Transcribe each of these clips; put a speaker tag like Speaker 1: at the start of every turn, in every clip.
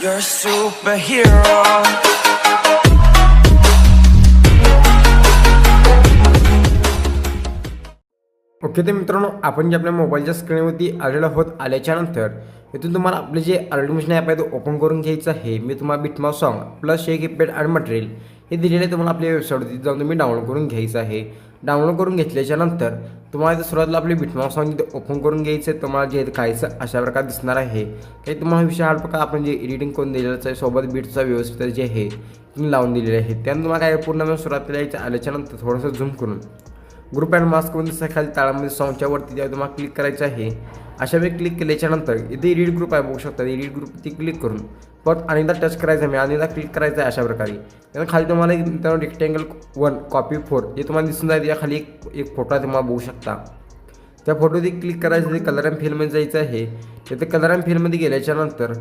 Speaker 1: You're a superhero.
Speaker 2: Okay तर मित्रांनो आपण जे आपल्या मोबाईलच्या स्क्रीनवरती आलेलो होत आल्याच्यानंतर इथून तुम्हाला आपले जे अल्टिमेशन ॲप आहे ते ओपन करून घ्यायचं आहे मी तुम्हाला बिटमा सॉन्ग प्लस शेक इपेड आणि मटेरियल हे दिलेलं आहे तुम्हाला आपल्या वेबसाईटवरती जाऊन तुम्ही डाउनलोड करून घ्यायचं आहे. डाउनलोड करून घेतल्याच्या नंतर तुम्हाला इथे सुरुवातीला आपले बिटमा सॉंग इथे ओपन करून घ्यायचं तुम्हाला जे खायचं अशा प्रकारे दिसणार आहे. काही तुम्हाला विषय हा प्रकार आपण जे एडिटिंग करून दिलेलं आहे सोबत बीटचा व्यवस्थित जे आहे तुम्ही लावून दिलेले आहे. त्यानंतर तुम्हाला काय पूर्ण सुरुवातीला यायचं आल्याच्यानंतर थोडंसं झूम करून. ग्रुप अँड मास्कमध्ये दिसतं खाली ताळामध्ये सॉंगच्या वरती जेव्हा तुम्हाला क्लिक करायचं आहे. अशा वेळी क्लिक केल्याच्यानंतर इथे एडिट ग्रुप आहे बघू शकता. एडिट ग्रुपवरती क्लिक करून परत अनेकदा टच करायचं आहे. मी अनेकदा क्लिक करायचं आहे अशा प्रकारे. त्यानंतर खाली तुम्हाला एक रेक्टँगल वन कॉपी फोर जे तुम्हाला दिसून जाईल. या खाली एक एक फोटो आहे तुम्हाला बघू शकता. त्या फोटोवरती क्लिक करायचं ते कलर अँड फिलमध्ये जायचं आहे. तिथे कलर अँड फिलमध्ये गेल्याच्यानंतर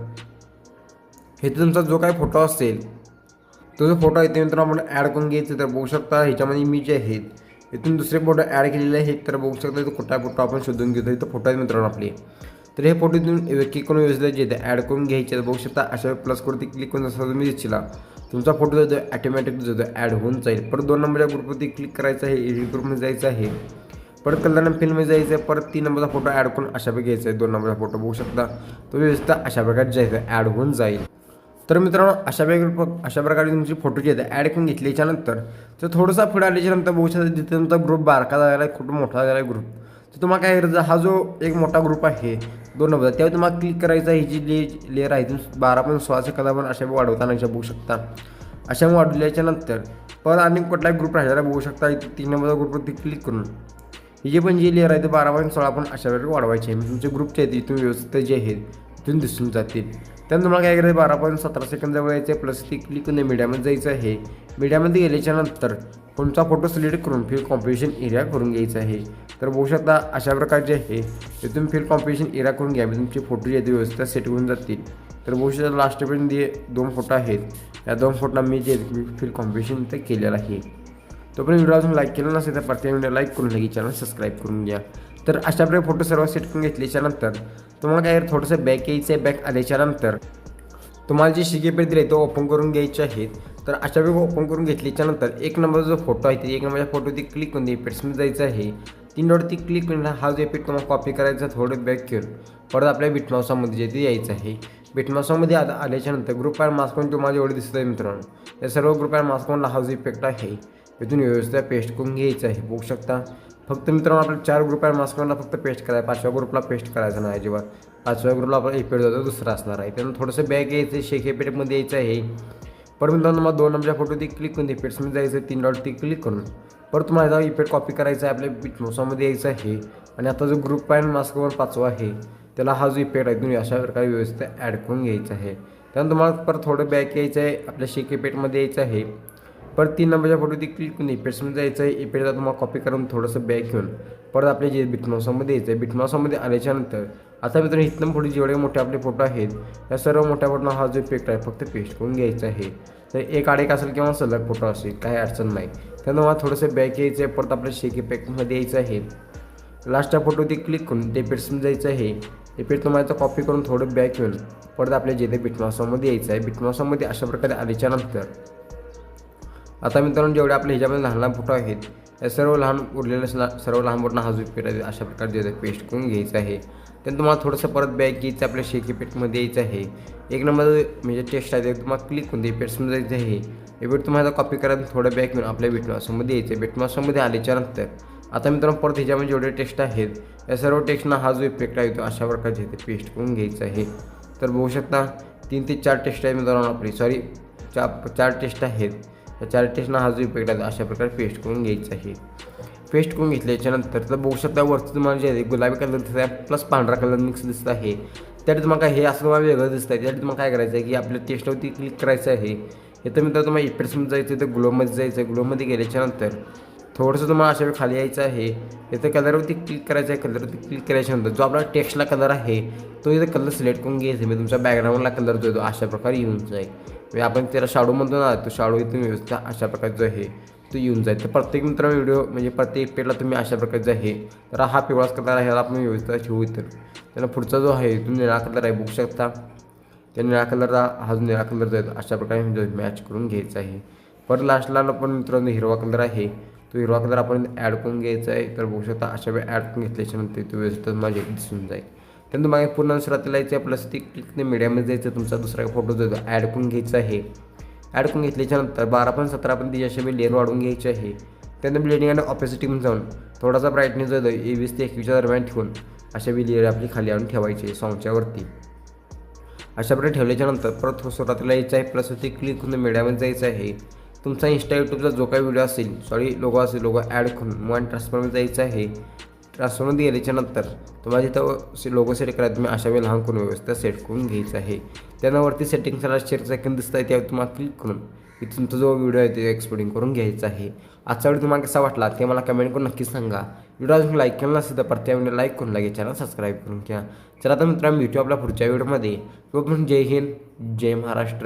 Speaker 2: हे तुमचा जो काही फोटो असेल तो जो फोटो आहे ते मित्रांनो आपण ॲड करून घ्यायचं तर बघू शकता ह्याच्यामध्ये मी जे आहेत इथून दुसरे फोटो ॲड केलेले आहेत तर बघू शकता इथं कुठला फोटो आपण शोधून घेतो इथं फोटो आहेत मित्रांनो आपले. तर हे फोटो इथून व्यक्ती करून व्यवस्थित जे ॲड करून घ्यायचे तर बघू शकता. अशा प्लसवरती क्लिक करून जसं तुम्ही दिसला तुमचा फोटो जो ॲटोमॅटिक जो ॲड होऊन जाईल. परत दोन नंबरच्या ग्रुपवरती क्लिक करायचं आहे. एडिट ग्रुपमध्ये जायचं आहे. परत कल्याण फिल्ममध्ये जायचं आहे. परत तीन नंबरचा फोटो ॲड करून अशा प्रकारे घ्यायचा आहे. दोन नंबरचा फोटो बघू शकता. तो व्यवस्थित अशा प्रकारे जायचं ॲड होऊन जाईल. तर मित्रांनो अशा वेगळे अशा प्रकारे तुमची फोटो जे आहेत ॲड करून घेतल्याच्यानंतर तर थोडंसा पुढे आल्याच्यानंतर बघू शकता जिथे तुमचा ग्रुप बारका झाला आहे खूप मोठा झाला आहे ग्रुप तर तुम्हाला काय करायचं हा जो एक मोठा ग्रुप आहे दोन नंबर त्यावर तुम्हाला क्लिक करायचा ही जी ले लेअर आहे तुम्ही बारा पण सोळाशे कदा पण अशा वाढवताना अशा बघू शकता. अशा वाढवल्याच्यानंतर परत आणि कुठलाही ग्रुप राहिलेला बघू शकता तीन नंबरचा ग्रुपवरती क्लिक करून. ही जे पण जी लेअर आहे ते बारा पॉईंट सोळा पण अशा वेळेला वाढवायचे आहे. म्हणजे तुमचे ग्रुपचे आहेत इथून व्यवस्थित जे आहेत तिथून दिसून जातील. त्यानंतर तुम्हाला काय करायचं बारा पॉईंट सतरा सेकंद जवळ यायचं आहे प्लस ती क्लिक करून मीडियामध्ये जायचं आहे. मीडियामध्ये गेल्याच्यानंतर तुमचा फोटो सिलेक्ट करून फील कॉम्पिटिशन एरिया करून घ्यायचा आहे. तर बघू शकता अशा प्रकारचे आहे. तिथून फील कॉम्पिटिशन एरिया करून घ्या. म्हणजे तुमचे फोटो जे व्यवस्थित सेट होऊन जातील. तर बघू शकता लास्टपर्यंत जे दोन फोटो आहेत. या दोन फोटोला मी जे फील कॉम्पिटिशन इथं केलेलं आहे. तो पण व्हिडिओ अजून लाईक केला नसेल तर प्रत्येक व्हिडिओ लाईक करून लगेच चॅनल सबस्क्राईब करून घ्या. तर अशा प्रकारे फोटो सर्व सेट करून घेतल्याच्यानंतर तुम्हाला काय थोडंसं बॅक यायचं आहे बॅक आल्याच्यानंतर तुम्हाला जे शिकेपे दिले तो ओपन करून घ्यायचे आहेत. तर अशा वेळी ओपन करून घेतल्याच्यानंतर एक नंबरचा जो फोटो आहे ते एक नंबरच्या फोटोवरती क्लिक करून इफेक्ट्समध्ये जायचं आहे. तीन डॉटवरती क्लिक करून हा जो इफेक्ट तुम्हाला कॉपी करायचा थोडं बॅक घेऊन परत आपल्या बिटमाउसामध्ये जे ते यायचं आहे. बिटमाउसामध्ये आता आल्याच्यानंतर ग्रुप अँड मास्क तुम्हाला एवढं दिसत आहे मित्रांनो या सर्व ग्रुप अँड मास्कला हा जो इफेक्ट आहे इथून व्यवस्थित पेस्ट करून घ्यायचं आहे. बघू शकता. फक्त मित्रांनो आपल्याला चार ग्रुप आहे मास्कला फक्त पेस्ट करायचं पाचव्या ग्रुपला पेस्ट करायचं नाही अजिबात. पाचव्या ग्रुपला आपला इफेक्ट जातो दुसरा असणार आहे. त्यानंतर थोडंसं बॅग यायचं शेक पेटमध्ये यायचं आहे. परत मित्रांनो मला दोन नंबरच्या फोटो ती क्लिक करून इफेक्ट्समध्ये जायचं तीन डॉट ती क्लिक करून. परत माझा इफेक्ट कॉपी करायचा आहे आपल्या बिटमोसामध्ये यायचं आहे. आणि आता जो ग्रुप आहे मास्कवर पाचवा आहे त्याला हा जो इफेक्ट आहे तुम्ही अशा प्रकारे व्यवस्थित ॲड करून घ्यायचा आहे. त्यानंतर तुम्हाला परत थोडं बॅक यायचं आहे आपल्या शेक इफेक्टमध्ये यायचं आहे. परत तीन नंबरच्या फोटोवरती क्लिक करून इफेक्ट्समध्ये जायचं आहे इफेक्टचा तुम्हाला कॉपी करून थोडंसं बॅक घेऊन परत आपले जे बिटमाउसामध्ये यायचं आहे बिटमाउसामध्ये आल्याच्यानंतर आता मित्रांनो इथनं फोटो जेवढे मोठे आपले फोटो आहेत त्या सर्व मोठ्या फोटो हा जो इफेक्ट आहे फक्त पेस्ट करून घ्यायचा आहे. तर एक आडेक असेल किंवा सलग फोटो असेल काही अडचण नाही. त्यानंतर मला थोडंसं बॅक यायचं आहे परत आपल्या शेक इफेक्टमध्ये यायचं आहे. लास्टच्या फोटोवरती क्लिक करून ते इफेक्ट्समध्ये जायचं आहे. इफेक्ट तुम्हाला कॉपी करून थोडं बॅक घेऊन परत आपल्या जे ते बिटमाउसामध्ये यायचं आहे. बिटमाउसामध्ये अशा प्रकारे आल्याच्यानंतर आता मित्रांनो जेवढे आपले ह्याच्यामध्ये लहान लहान फोटो आहेत या सर्व लहान उरलेल्या सर्व लहान मोठा हा जो आहे अशा प्रकारे जे पेस्ट करून घ्यायचं आहे. त्यानंतर तुम्हाला थोडंसं परत बॅग घ्यायचं आपल्या शेकी पेटमध्ये यायचं आहे. एक नंबर म्हणजे टेस्ट आहे ते तुम्हाला क्लिक करून ते पेट्समध्ये जायचं आहे. हे बेट तुम्हाला कॉपी करायला थोडं बॅग घेऊन आपल्या बेटमासमध्ये यायचं बेटमासमध्ये आल्याच्यानंतर आता मित्रांनो परत ह्याच्यामध्ये जेवढे टेस्ट आहेत या सर्व टेस्टना हा जो इफेक्ट आहे तो अशा प्रकारचे ते पेस्ट करून घ्यायचं आहे. तर बघू शकता तीन ते चार टेस्ट आहे मित्रांनो आपली. सॉरी चार चार टेस्ट आहेत. चार टेस्टना हा जो इफेक्ट आहे अशा प्रकारे पेस्ट करून घ्यायचा आहे. पेस्ट करून घेतल्याच्यानंतर तर बघू शकता वरती तुम्हाला जे आहे गुलाबी कलर दिसत आहे प्लस पांढरा कलर मिक्स दिसत आहे. त्यासाठी तुम्हाला काय हे असं तुम्हाला वेगळं दिसतं आहे त्यासाठी तुम्हाला काय करायचं आहे की आपल्या टेस्टवरती क्लिक करायचं आहे. इथं मित्र तुम्हाला इफेक्ट्समध्ये जायचं आहे तर ग्लोमध्ये जायचं आहे. ग्लोमध्ये गेल्याच्यानंतर थोडंसं तुम्हाला अशा वेळी खाली यायचं आहे. इथं कलरवरती क्लिक करायचं आहे. कलरवरती क्लिक करायच्यानंतर जो आपला टेक्स्टला कलर आहे तो इथं कलर सिलेक्ट करून घ्यायचा मी तुमच्या बॅकग्राऊंडला कलर जो येतो अशा प्रकारे येऊन जाईल. म्हणजे आपण त्याला शाडो म्हणतो ना तो शाडो इथून व्यवस्थित अशा प्रकारचं आहे तो येऊन जाईल. तर प्रत्येक मित्र व्हिडिओ म्हणजे प्रत्येक पेडला तुम्ही अशा प्रकारचा आहे तर हा पिवळाच कलर आहे ह्याला आपण व्यवस्थित ठेवू इतर त्याला पुढचा जो आहे तो निळा कलर आहे बघू शकता. त्या निळा कलरचा हा जो निळा कलर जाईल आहे अशा प्रकारे म्हणजे मॅच करून घ्यायचा आहे. परत लास्टला पण मित्रांनो हिरवा कलर आहे. तो हिरवा कलर आपण ॲड करून घ्यायचा आहे. तर बघू शकता अशा वेळी ॲड करून घेतल्याच्यानंतर तो व्यवस्थित माझे दिसून जाईल. त्यानंतर मागे पूर्ण सुरुवातीला यायचं आहे प्लस ती क्लिकने मीडियामध्ये जायचं तुमचा दुसरा फोटो जो ॲड करून घ्यायचा आहे. ॲड करून घेतल्याच्यानंतर बारा पण सतरा पण ती अशा लेअर वाढवून घ्यायची आहे. त्यानंतर ब्लेडिंग आणि ऑपॅसिटी ऑपॅसिटीमध्ये जाऊन थोडासा ब्राईटनेस जो आहे वीस ते एकवीसच्या दरम्यान ठेवून अशा बी लेअर आपली खाली आणून ठेवायची आहे सॉंगच्या वरती. अशा प्रकारे ठेवल्याच्यानंतर परत सुरुवातीला यायचं आहे प्लस ती क्लिक करून मीडियामध्ये जायचं आहे. तुमचा इंस्टा यूट्यूबचा जो काही व्हिडिओ असेल सॉरी लोगो असेल लोगो ॲड करून मोबाईल ट्रान्सफरमध्ये जायचं आहे. ट्रान्सफॉर्मर गेल्याच्यानंतर तुम्हाला जिथं लोगो सेट करायचं तुम्ही अशा वेळी लहान करून व्यवस्थित सेट करून घ्यायचं आहे. त्यानं सेटिंग सेटिंगला शेअरचं आयकन दिसत आहे त्यावर तुम्हाला क्लिक करून इथे तुमचा जो व्हिडिओ आहे ते एक्सपोर्टिंग करून घ्यायचा आहे. आजचा व्हिडिओ तुम्हाला कसा वाटला ते मला कमेंट करून नक्कीच सांगा. व्हिडिओ अजून लाईक केला नसेल तर प्रत्येक व्हिडिओ लाईक करून लागेल चॅनल सबस्क्राईब करून घ्या. चला आता मित्रांनो भेटू आपल्या पुढच्या व्हिडिओमध्ये तो पण जय हिंद जय महाराष्ट्र.